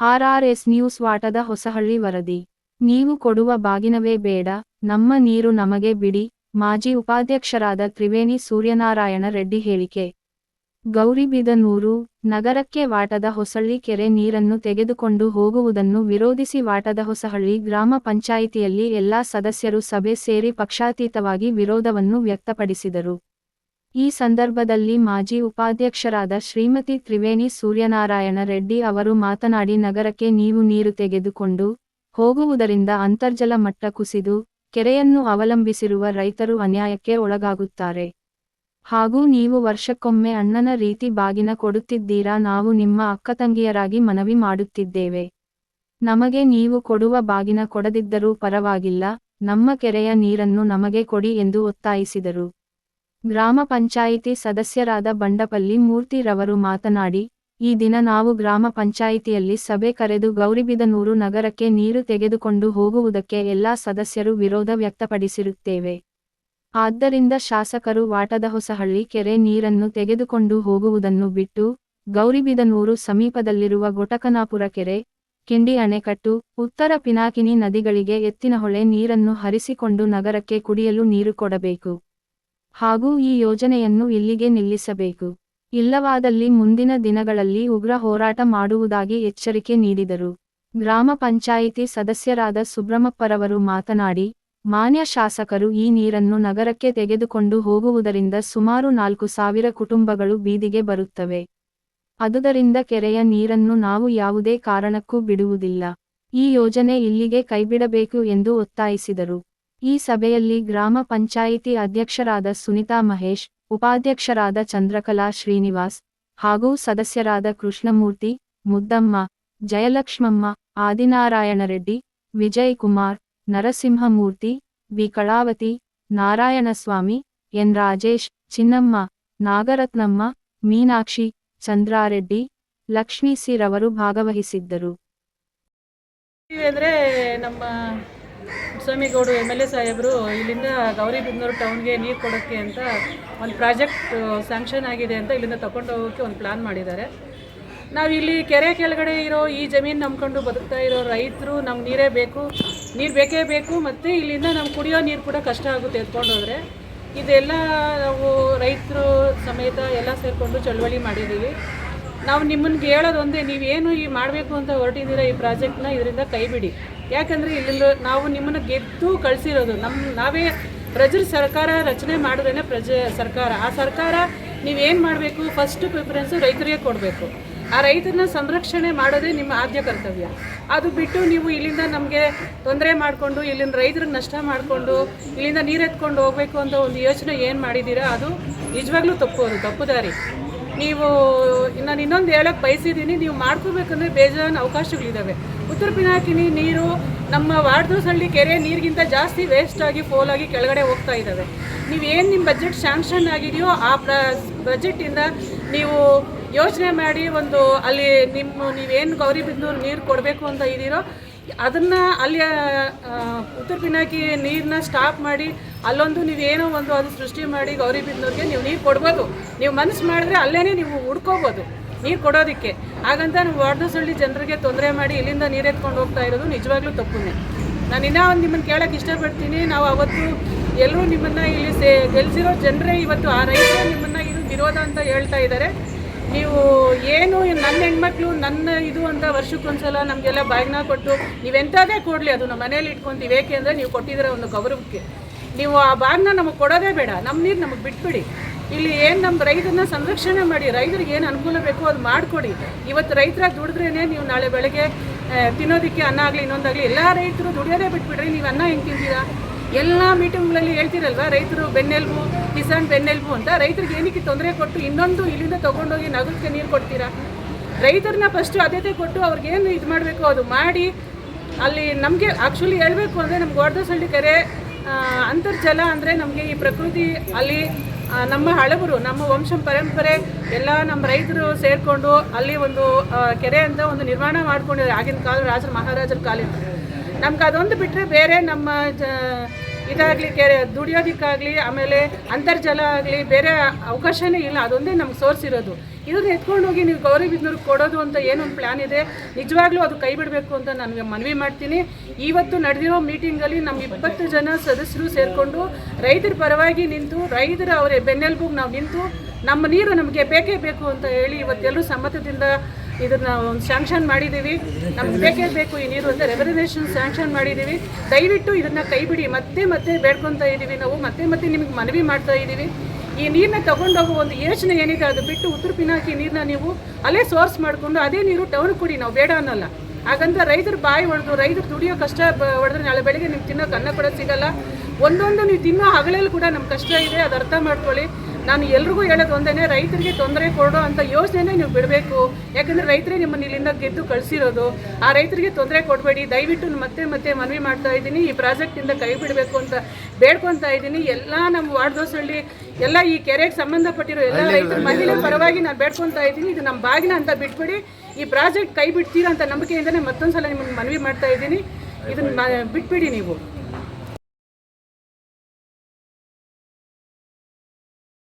ಆರ್ಆರ್ಎಸ್ news ವಾಟದ ಹೊಸಹಳ್ಳಿ ವರದಿ. ನೀವು ಕೊಡುವ ಬಾಗಿನವೇ ಬೇಡ, ನಮ್ಮ ನೀರು ನಮಗೆ ಬಿಡಿ, ಮಾಜಿ ಉಪಾಧ್ಯಕ್ಷರಾದ ತ್ರಿವೇಣಿ ಸೂರ್ಯನಾರಾಯಣ ರೆಡ್ಡಿ ಹೇಳಿಕೆ. ಗೌರಿಬಿದನೂರು ನಗರಕ್ಕೆ ವಾಟದ ಹೊಸಳ್ಳಿ ಕೆರೆ ನೀರನ್ನು ತೆಗೆದುಕೊಂಡು ಹೋಗುವುದನ್ನು ವಿರೋಧಿಸಿ ವಾಟದ ಹೊಸಹಳ್ಳಿ ಗ್ರಾಮ ಪಂಚಾಯಿತಿಯಲ್ಲಿ ಎಲ್ಲಾ ಸದಸ್ಯರು ಸಭೆ ಸೇರಿ ಪಕ್ಷಾತೀತವಾಗಿ ವಿರೋಧವನ್ನು ವ್ಯಕ್ತಪಡಿಸಿದರು. ಈ ಸಂದರ್ಭದಲ್ಲಿ ಮಾಜಿ ಉಪಾಧ್ಯಕ್ಷರಾದ ಶ್ರೀಮತಿ ತ್ರಿವೇಣಿ ಸೂರ್ಯನಾರಾಯಣ ರೆಡ್ಡಿ ಅವರು ಮಾತನಾಡಿ, ನಗರಕ್ಕೆ ನೀವು ನೀರು ತೆಗೆದುಕೊಂಡು ಹೋಗುವುದರಿಂದ ಅಂತರ್ಜಲ ಮಟ್ಟ ಕುಸಿದು ಕೆರೆಯನ್ನು ಅವಲಂಬಿಸಿರುವ ರೈತರು ಅನ್ಯಾಯಕ್ಕೆ ಒಳಗಾಗುತ್ತಾರೆ. ಹಾಗೂ ನೀವು ವರ್ಷಕ್ಕೊಮ್ಮೆ ಅಣ್ಣನ ರೀತಿ ಬಾಗಿನ ಕೊಡುತ್ತಿದ್ದೀರಾ? ನಾವು ನಿಮ್ಮ ಅಕ್ಕತಂಗಿಯರಾಗಿ ಮನವಿ ಮಾಡುತ್ತಿದ್ದೇವೆ. ನಮಗೆ ನೀವು ಕೊಡುವ ಬಾಗಿನ ಕೊಡದಿದ್ದರೂ ಪರವಾಗಿಲ್ಲ, ನಮ್ಮ ಕೆರೆಯ ನೀರನ್ನು ನಮಗೆ ಕೊಡಿ ಎಂದು ಒತ್ತಾಯಿಸಿದರು. ಗ್ರಾಮ ಪಂಚಾಯಿತಿ ಸದಸ್ಯರಾದ ಬಂಡಪಲ್ಲಿ ಮೂರ್ತಿರವರು ಮಾತನಾಡಿ, ಈ ದಿನ ನಾವು ಗ್ರಾಮ ಪಂಚಾಯಿತಿಯಲ್ಲಿ ಸಭೆ ಕರೆದು ಗೌರಿಬಿದನೂರು ನಗರಕ್ಕೆ ನೀರು ತೆಗೆದುಕೊಂಡು ಹೋಗುವುದಕ್ಕೆ ಎಲ್ಲಾ ಸದಸ್ಯರು ವಿರೋಧ ವ್ಯಕ್ತಪಡಿಸಿರುತ್ತೇವೆ. ಆದ್ದರಿಂದ ಶಾಸಕರು ವಾಟದ ಹೊಸಹಳ್ಳಿ ಕೆರೆ ನೀರನ್ನು ತೆಗೆದುಕೊಂಡು ಹೋಗುವುದನ್ನು ಬಿಟ್ಟು, ಗೌರಿಬಿದನೂರು ಸಮೀಪದಲ್ಲಿರುವ ಗೊಟಕನಾಪುರ ಕೆರೆ, ಕಿಂಡಿ ಅಣೆಕಟ್ಟು, ಉತ್ತರ ಪಿನಾಕಿನಿ ನದಿಗಳಿಗೆ ಎತ್ತಿನಹೊಳೆ ನೀರನ್ನು ಹರಿಸಿಕೊಂಡು ನಗರಕ್ಕೆ ಕುಡಿಯಲು ನೀರು ಕೊಡಬೇಕು. ಹಾಗೂ ಈ ಯೋಜನೆಯನ್ನು ಇಲ್ಲಿಗೆ ನಿಲ್ಲಿಸಬೇಕು. ಇಲ್ಲವಾದಲ್ಲಿ ಮುಂದಿನ ದಿನಗಳಲ್ಲಿ ಉಗ್ರ ಹೋರಾಟ ಮಾಡುವುದಾಗಿ ಎಚ್ಚರಿಕೆ ನೀಡಿದರು. ಗ್ರಾಮ ಪಂಚಾಯಿತಿ ಸದಸ್ಯರಾದ ಸುಬ್ರಹ್ಮಪ್ಪರವರು ಮಾತನಾಡಿ, ಮಾನ್ಯ ಶಾಸಕರು ಈ ನೀರನ್ನು ನಗರಕ್ಕೆ ತೆಗೆದುಕೊಂಡು ಹೋಗುವುದರಿಂದ ಸುಮಾರು ನಾಲ್ಕು ಸಾವಿರ ಕುಟುಂಬಗಳು ಬೀದಿಗೆ ಬರುತ್ತವೆ. ಅದುದರಿಂದ ಕೆರೆಯ ನೀರನ್ನು ನಾವು ಯಾವುದೇ ಕಾರಣಕ್ಕೂ ಬಿಡುವುದಿಲ್ಲ. ಈ ಯೋಜನೆ ಇಲ್ಲಿಗೆ ಕೈಬಿಡಬೇಕು ಎಂದು ಒತ್ತಾಯಿಸಿದರು. ಈ ಸಭೆಯಲ್ಲಿ ಗ್ರಾಮ ಪಂಚಾಯಿತಿ ಅಧ್ಯಕ್ಷರಾದ ಸುನಿತಾ ಮಹೇಶ್, ಉಪಾಧ್ಯಕ್ಷರಾದ ಚಂದ್ರಕಲಾ ಶ್ರೀನಿವಾಸ್ ಹಾಗೂ ಸದಸ್ಯರಾದ ಕೃಷ್ಣಮೂರ್ತಿ, ಮುದ್ದಮ್ಮ, ಜಯಲಕ್ಷ್ಮಮ್ಮ ಆದಿನಾರಾಯಣ ರೆಡ್ಡಿ ವಿಜಯ್ ಕುಮಾರ್ ನರಸಿಂಹಮೂರ್ತಿ, ವಿ. ಕಳಾವತಿ, ನಾರಾಯಣಸ್ವಾಮಿ, ಎನ್. ರಾಜೇಶ್, ಚಿನ್ನಮ್ಮ, ನಾಗರತ್ನಮ್ಮ, ಮೀನಾಕ್ಷಿ, ಚಂದ್ರಾರೆಡ್ಡಿ, ಲಕ್ಷ್ಮೀ ಸಿರ್ ರವರು ಭಾಗವಹಿಸಿದ್ದರು. ನಮ್ಮ ಸ್ವಾಮಿಗೌಡರು ಎಂ ಎಲ್ ಎ ಸಾಹೇಬರು ಇಲ್ಲಿಂದ ಗೌರಿಬಿದನೂರು ಟೌನ್ಗೆ ನೀರು ಕೊಡೋಕ್ಕೆ ಅಂತ ಒಂದು ಪ್ರಾಜೆಕ್ಟ್ ಸ್ಯಾಂಕ್ಷನ್ ಆಗಿದೆ ಅಂತ ಇಲ್ಲಿಂದ ತಗೊಂಡು ಹೋಗೋಕ್ಕೆ ಒಂದು ಪ್ಲ್ಯಾನ್ ಮಾಡಿದ್ದಾರೆ. ನಾವು ಇಲ್ಲಿ ಕೆರೆ ಕೆಳಗಡೆ ಇರೋ ಈ ಜಮೀನು ನಂಬ್ಕೊಂಡು ಬದುಕ್ತಾ ಇರೋ ರೈತರು ನಮ್ಗೆ ನೀರೇ ಬೇಕು, ನೀರು ಬೇಕೇ ಬೇಕು ಮತ್ತು ಇಲ್ಲಿಂದ ನಮ್ಗೆ ಕುಡಿಯೋ ನೀರು ಕೂಡ ಕಷ್ಟ ಆಗುತ್ತೆ ಎತ್ಕೊಂಡು ಹೋದರೆ. ಇದೆಲ್ಲ ನಾವು ರೈತರು ಸಮೇತ ಎಲ್ಲ ಸೇರಿಕೊಂಡು ಚಳವಳಿ ಮಾಡಿದ್ದೀವಿ. ನಾವು ನಿಮ್ಮನ್ಗೆ ಹೇಳೋದೊಂದೇ ನೀವೇನು ಈ ಮಾಡಬೇಕು ಅಂತ ಹೊರಟಿದ್ದೀರಾ ಈ ಪ್ರಾಜೆಕ್ಟ್ನ ಇದರಿಂದ ಕೈ ಬಿಡಿ ಯಾಕಂದರೆ ಇಲ್ಲಿ ನಾವು ನಿಮ್ಮನ್ನು ಗೆದ್ದು ಕಳಿಸಿರೋದು. ನಮ್ಮ ನಾವೇ ಪ್ರಜರ ಸರ್ಕಾರ ರಚನೆ ಮಾಡಿದ್ರೇ ಪ್ರಜೆ ಸರ್ಕಾರ. ಆ ಸರ್ಕಾರ ನೀವೇನು ಮಾಡಬೇಕು? ಫಸ್ಟ್ ಪ್ರಿಫರೆನ್ಸು ರೈತರಿಗೆ ಕೊಡಬೇಕು. ಆ ರೈತರನ್ನ ಸಂರಕ್ಷಣೆ ಮಾಡೋದೇ ನಿಮ್ಮ ಆದ್ಯ ಕರ್ತವ್ಯ. ಅದು ಬಿಟ್ಟು ನೀವು ಇಲ್ಲಿಂದ ನಮಗೆ ತೊಂದರೆ ಮಾಡಿಕೊಂಡು ಇಲ್ಲಿಂದ ರೈತರಿಗೆ ನಷ್ಟ ಮಾಡಿಕೊಂಡು, ಇಲ್ಲಿಂದ ನೀರು ಎತ್ಕೊಂಡು ಹೋಗಬೇಕು ಅಂತ ಒಂದು ಯೋಚನೆ ಏನು ಮಾಡಿದ್ದೀರಾ? ಅದು ನಿಜವಾಗ್ಲೂ ತಪ್ಪು, ಅದು ತಪ್ಪು ದಾರಿ. ನೀವು ನಾನು ಇನ್ನೊಂದು ಹೇಳೋಕ್ಕೆ ಬಯಸಿದ್ದೀನಿ ನೀವು ಮಾಡ್ಕೋಬೇಕಂದ್ರೆ ಬೇಜಾನ್ ಅವಕಾಶಗಳಿದ್ದಾವೆ ಉತ್ತರ ಪಿನಾಕಿನಿ ನೀರು ನಮ್ಮ ವಾಡ್ದೋಸಹಳ್ಳಿ ಕೆರೆ ನೀರಿಗಿಂತ ಜಾಸ್ತಿ ವೇಸ್ಟ್ ಆಗಿ ಫೋಲ್ ಆಗಿ ಕೆಳಗಡೆ ಹೋಗ್ತಾ ಇದ್ದಾವೆ ನೀವೇನು ನಿಮ್ಮ ಬಜೆಟ್ ಶ್ಯಾಂಕ್ಷನ್ ಆಗಿದೆಯೋ ಆ ಬಜೆಟಿಂದ ನೀವು ಯೋಚನೆ ಮಾಡಿ ಒಂದು ಅಲ್ಲಿ ನಿಮ್ಮ ನೀವೇನು ಗೌರಿಬಿದನೂರು ನೀರು ಕೊಡಬೇಕು ಅಂತ ಇದ್ದೀರೋ ಅದನ್ನು ಅಲ್ಲಿ ಉತ್ತರ ಪಿನಾಕಿ ನೀರನ್ನ ಸ್ಟಾಪ್ ಮಾಡಿ, ಅಲ್ಲೊಂದು ನೀವೇನೋ ಒಂದು ಅದು ಸೃಷ್ಟಿ ಮಾಡಿ ಗೌರಿ ಬಿದ್ದವ್ರಿಗೆ ನೀವು ನೀರು ಕೊಡ್ಬೋದು. ನೀವು ಮನಸ್ಸು ಮಾಡಿದ್ರೆ ಅಲ್ಲೇ ನೀವು ಹುಡ್ಕೋಬೋದು ನೀರು ಕೊಡೋದಕ್ಕೆ. ಹಾಗಂತ ನಾವು ವಾರ್ಡಸಳ್ಳಿ ಜನರಿಗೆ ತೊಂದರೆ ಮಾಡಿ ಇಲ್ಲಿಂದ ನೀರು ಎತ್ಕೊಂಡು ಹೋಗ್ತಾ ಇರೋದು ನಿಜವಾಗ್ಲೂ ತಪ್ಪುನೇ. ನಾನು ಇನ್ನೂ ಒಂದು ನಿಮ್ಮನ್ನು ಕೇಳೋಕ್ಕೆ ಇಷ್ಟಪಡ್ತೀನಿ. ನಾವು ಅವತ್ತು ಎಲ್ಲರೂ ನಿಮ್ಮನ್ನು ಇಲ್ಲಿ ಸೇ ಗೆಲ್ಸಿರೋ ಜನರೇ ಇವತ್ತು ಆ ರೈತರು ನಿಮ್ಮನ್ನು ಇದು ವಿರೋಧ ಅಂತ ಹೇಳ್ತಾ ಇದ್ದಾರೆ ನೀವು ಏನು ನನ್ನ ಹೆಣ್ಮಕ್ಳು, ನನ್ನ ಇದು ಅಂತ ವರ್ಷಕ್ಕೊಂದ್ಸಲ ನಮಗೆಲ್ಲ ಬಾಗಿನ ಕೊಟ್ಟು ನೀವೆಂಥದೇ ಕೊಡಲಿ, ಅದು ನಮ್ಮ ಮನೇಲಿ ಇಟ್ಕೊತೀವಿ. ಏಕೆ ಅಂದರೆ ನೀವು ಕೊಟ್ಟಿದ್ರೆ ಒಂದು ಗೌರವಕ್ಕೆ. ನೀವು ಆ ಬಾಗ್ನ ನಮಗೆ ಕೊಡೋದೇ ಬೇಡ ನಮ್ಮ ನೀರು ನಮಗೆ ಬಿಟ್ಬಿಡಿ. ಇಲ್ಲಿ ಏನು ನಮ್ಮ ರೈತರನ್ನ ಸಂರಕ್ಷಣೆ ಮಾಡಿ, ರೈತರಿಗೆ ಏನು ಅನುಕೂಲ ಬೇಕೋ ಅದು ಮಾಡಿಕೊಡಿ. ಇವತ್ತು ರೈತರ ದುಡಿದ್ರೇ ನೀವು ನಾಳೆ ಬೆಳಗ್ಗೆ ತಿನ್ನೋದಕ್ಕೆ ಅನ್ನ ಆಗಲಿ ಇನ್ನೊಂದಾಗಲಿ ಎಲ್ಲ ರೈತರು ದುಡಿಯೋದೇ ಬಿಟ್ಬಿಡ್ರಿ, ನೀವು ಅನ್ನ ಹೆಂಗೆ ತಿಂತೀರಾ? ಎಲ್ಲ ಮೀಟಿಂಗ್ಗಳಲ್ಲಿ ಹೇಳ್ತಿರಲ್ವಾ, ರೈತರು ಬೆನ್ನೆಲುಬು, ಕಿಸಾನ್ ಬೆನ್ನೆಲುಬು ಅಂತ ರೈತರಿಗೆ ಏನಕ್ಕೆ ತೊಂದರೆ ಕೊಟ್ಟು ಇನ್ನೊಂದು ಇಲ್ಲಿಂದ ತೊಗೊಂಡೋಗಿ ನಗರಕ್ಕೆ ನೀರು ಕೊಡ್ತೀರಾ? ರೈತರನ್ನ ಫಸ್ಟು ಆದ್ಯತೆ ಕೊಟ್ಟು ಅವ್ರಿಗೇನು ಇದು ಮಾಡಬೇಕು, ಅದು ಮಾಡಿ, ಅಲ್ಲಿ ನಮಗೆ ಆ್ಯಕ್ಚುಲಿ ಹೇಳಬೇಕು ಅಂದರೆ ನಮ್ಗೆ ಗೋಡ್ದಸಳ್ಳಿ ಕೆರೆ ಅಂತರ್ಜಲ ಅಂದರೆ ನಮಗೆ ಈ ಪ್ರಕೃತಿ ಅಲ್ಲಿ ನಮ್ಮ ಹಳಬರು, ನಮ್ಮ ವಂಶ ಪರಂಪರೆ, ಎಲ್ಲ ನಮ್ಮ ರೈತರು ಸೇರಿಕೊಂಡು ಅಲ್ಲಿ ಒಂದು ಕೆರೆ ಅಂತ ಒಂದು ನಿರ್ಮಾಣ ಮಾಡ್ಕೊಂಡಿದ್ದಾರೆ ಆಗಿನ ಕಾಲ ರಾಜರ ಮಹಾರಾಜರ ಕಾಲಿಂದ ನಮ್ಗೆ ಅದೊಂದು ಬಿಟ್ಟರೆ ಬೇರೆ ನಮ್ಮ ಜ ಇದಾಗಲಿ, ಕೆರೆ ದುಡಿಯೋದಕ್ಕಾಗಲಿ, ಆಮೇಲೆ ಅಂತರ್ಜಲ ಆಗಲಿ ಬೇರೆ ಅವಕಾಶವೇ ಇಲ್ಲ. ಅದೊಂದೇ ನಮ್ಗೆ ಸೋರ್ಸ್ ಇರೋದು ಇದನ್ನ ಎತ್ಕೊಂಡು ಹೋಗಿ ನೀವು ಗೌರಿಬಿದ್ನೂರಿಗೆ ಕೊಡೋದು ಅಂತ ಏನೊಂದು ಪ್ಲ್ಯಾನ್ ಇದೆ. ನಿಜವಾಗ್ಲೂ ಅದು ಕೈ ಬಿಡಬೇಕು ಅಂತ ನನಗೆ ಮನವಿ ಮಾಡ್ತೀನಿ. ಇವತ್ತು ನಡೆದಿರೋ ಮೀಟಿಂಗಲ್ಲಿ ನಮ್ಮ ಇಪ್ಪತ್ತು ಜನ ಸದಸ್ಯರು ಸೇರಿಕೊಂಡು ರೈತರ ಪರವಾಗಿ ನಿಂತು, ರೈತರ ಅವರ ಬೆನ್ನೆಲುಬಿಗೆ ನಾವು ನಿಂತು, ನಮ್ಮ ನೀರು ನಮಗೆ ಬೇಕೇ ಬೇಕು ಅಂತ ಹೇಳಿ ಇವತ್ತೆಲ್ಲರೂ ಸಮ್ಮತದಿಂದ ಇದನ್ನ ಒಂದು ಸ್ಯಾಂಕ್ಷನ್ ಮಾಡಿದ್ದೀವಿ ನಮ್ಗೆ ಬೇಕೇ ಬೇಕು ಈ ನೀರು ಅಂತ ರೆವಲ್ಯೂಷನ್ ಸ್ಯಾಂಕ್ಷನ್ ಮಾಡಿದ್ದೀವಿ ದಯವಿಟ್ಟು ಇದನ್ನ ಕೈ ಬಿಡಿ. ಮತ್ತೆ ಮತ್ತೆ ಬೇಡ್ಕೊತಾ ಇದ್ದೀವಿ ನಾವು. ಮತ್ತೆ ಮತ್ತೆ ನಿಮಗೆ ಮನವಿ ಮಾಡ್ತಾ ಇದ್ದೀವಿ ಈ ನೀರನ್ನ ತಗೊಂಡೋಗೋ ಒಂದು ಯೋಚನೆ ಏನಿದೆ ಅದು ಬಿಟ್ಟು ಉತ್ತರ ಪಿನಾಕಿ ನೀರನ್ನ ನೀವು ಅಲ್ಲೇ ಸೋರ್ಸ್ ಮಾಡಿಕೊಂಡು ಅದೇ ನೀರು ಟೌನ್ ಕೊಡಿ. ನಾವು ಬೇಡ ಅನ್ನೋಲ್ಲ. ಹಾಗಂತ ರೈತರು ಬಾಯಿ ಹೊಡೆದು ರೈತರು ದುಡಿಯೋ ಕಷ್ಟ ಹೊಡೆದ್ರೆ ನಾಳೆ ಬೆಳಿಗ್ಗೆ ನಿಮ್ಗೆ ತಿನ್ನೋಕೆ ಅನ್ನ ಕೂಡ ಸಿಗಲ್ಲ. ಒಂದೊಂದು ನೀವು ತಿನ್ನೋ ಹಗಲಲ್ಲಿ ಕೂಡ ನಮ್ಮ ಕಷ್ಟ ಇದೆ. ಅದು ಅರ್ಥ ಮಾಡ್ಕೊಳ್ಳಿ. ನಾನು ಎಲ್ರಿಗೂ ಹೇಳೋದು ಒಂದೇ ರೈತರಿಗೆ ತೊಂದರೆ ಕೊಡೋ ಅಂತ ಯೋಚನೆನೇ ನೀವು ಬಿಡಬೇಕು. ಯಾಕಂದರೆ ರೈತರೇ ನಿಮ್ಮನ್ನು ಇಲ್ಲಿಂದ ಗೆದ್ದು ಕಳಿಸಿರೋದು. ಆ ರೈತರಿಗೆ ತೊಂದರೆ ಕೊಡಬೇಡಿ. ದಯವಿಟ್ಟು ಮತ್ತೆ ಮತ್ತೆ ಮನವಿ ಮಾಡ್ತಾ ಇದ್ದೀನಿ. ಈ ಪ್ರಾಜೆಕ್ಟಿಂದ ಕೈ ಬಿಡಬೇಕು ಅಂತ ಬೇಡ್ಕೊತಾ ಇದ್ದೀನಿ. ಎಲ್ಲ ನಮ್ಮ ವಾರ್ಡ್ ದೋಸಳ್ಳಿ ಎಲ್ಲ ಈ ಕೆರೆಗೆ ಸಂಬಂಧಪಟ್ಟಿರೋ ಎಲ್ಲ ರೈತರ ಮಹಿಳೆ ಪರವಾಗಿ ನಾನು ಬೇಡ್ಕೊತಾ ಇದ್ದೀನಿ. ಇದು ನಮ್ಮ ಬಾಗಿನ ಅಂತ ಬಿಟ್ಬಿಡಿ. ಈ ಪ್ರಾಜೆಕ್ಟ್ ಕೈ ಬಿಡ್ತೀರಾ ಅಂತ ನಂಬಿಕೆಯಿಂದನೇ ಮತ್ತೊಂದು ಸಲ ನಿಮ್ಮನ್ನು ಮನವಿ ಮಾಡ್ತಾ ಇದ್ದೀನಿ. ಇದನ್ನ ಬಿಟ್ಬಿಡಿ ನೀವು.